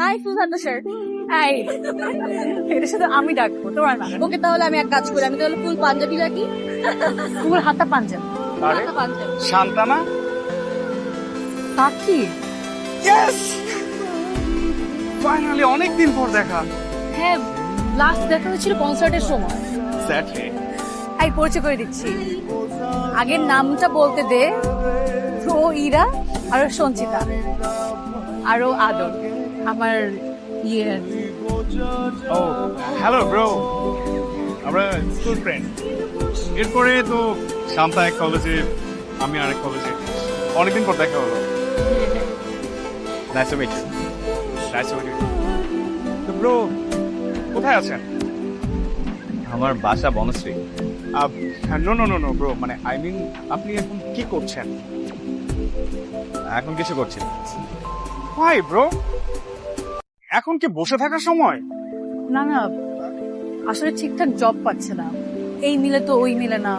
High Sujata sir high এটা শুধু আমি ডাকবো তোমার না। ওকে তাহলে আমি এক কাজ করি আমি তাহলে ফুল পাঞ্জাবি রাখি। ফুল হাতা পাঞ্জাবি। হাতা পাঞ্জাবি। শান্তানা সাক্ষী ইয়েস ফাইনালি অনেক দিন পর দেখা। হ্যাঁ লাস্ট দেখা হয়েছিল কনসার্টের সময়। স্যাটলি এই পরিচয় করে দিচ্ছি। আগের নামটা বলতে দে ও ইরা আর সঞ্চিতা আরও আদর। আমার ইয়ে ও হ্যালো ব্রো আমরা স্কুল ফ্রেন্ড এরপরে তো শান্তা এক কলেজে আমি আরেক কলেজে অনেকদিন পর দেখা হলো। Nice to meet nice to meet তো ব্রো কোথায় আছেন? আমার বাসা Banasree. No no no no bro মানে আই মিন আপনি এখন কি করছেন? এখন কিছু করছি না। হাই ব্রো এখন কি বসে থাকার সময়? না না আসলে ঠিকঠাক জব পাচ্ছে না। এই মিলে তো ওই মিলে না।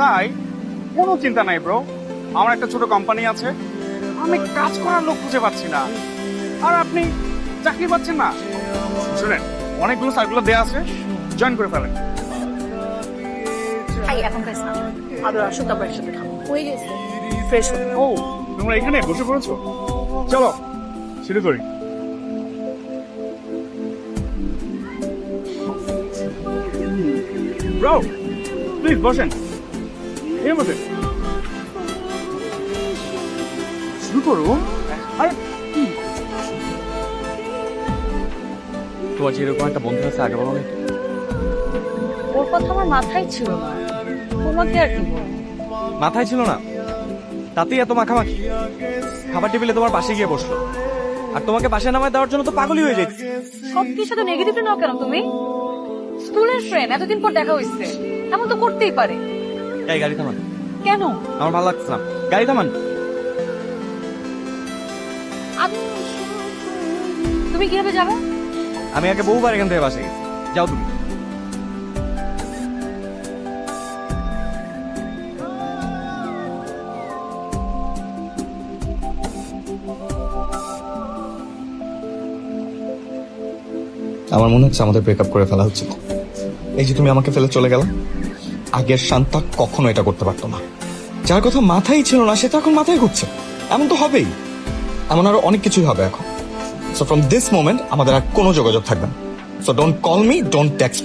তাই? কোনো চিন্তা নাই ব্রো আমার একটা ছোট কোম্পানি আছে। আমি কাজ করার লোক খুঁজে পাচ্ছি না। আর আপনি চাকরি পাচ্ছেন না। শুনেন অনেকগুলো সার্কুলার দেওয়া আছে। জয়েন করে ফেলেন। এখন আসো তারপর একসাথে খাব। হয়ে গেছে। ফ্রেশ ও তোমরা এখানে বসে পড়েছো? চলো শুরু ব্রো প্লিজ বসেন। শুরু আরে তোমার একটা বন্ধু আছে আগে বলো না ওর কথা আমার মাথায় ছিল না। তোমাকে আর কি মাথায় ছিল না? তাতেই এত মাখামাখি। খাবার টেবিলে তোমার পাশে গিয়ে বসল। আর তোমাকে পাশে নামায় দেওয়ার জন্য তো পাগলই হয়ে যাচ্ছে সব কিছু তো নেগেটিভ নাও কেন তুমি? স্কুলের ফ্রেন্ড এতদিন পর দেখা হয়েছে এমন তো করতেই পারে। এই গাড়ি থামান। কেন? আমার ভালো লাগছে না। গাড়ি থামান। তুমি কীভাবে যাবে? আমি আগে বহুবার এখান থেকে বাসে গেছি। যাও তুমি। আমার মনে হচ্ছে আমাদের ব্রেকআপ করে ফেলা উচিত এই যে তুমি আমাকে ফেলে চলে গেল, আগের শান্তা কখনো এটা করতে পারতো না। যার কথা মাথায় ছিল না সেটা এখন মাথায় ঘুরছে। এমন তো হবেই। এমন আরও অনেক কিছুই হবে এখন। সো ফ্রম দিস মোমেন্ট আমাদের আর কোনো যোগাযোগ থাকবে না। So don't call me don't text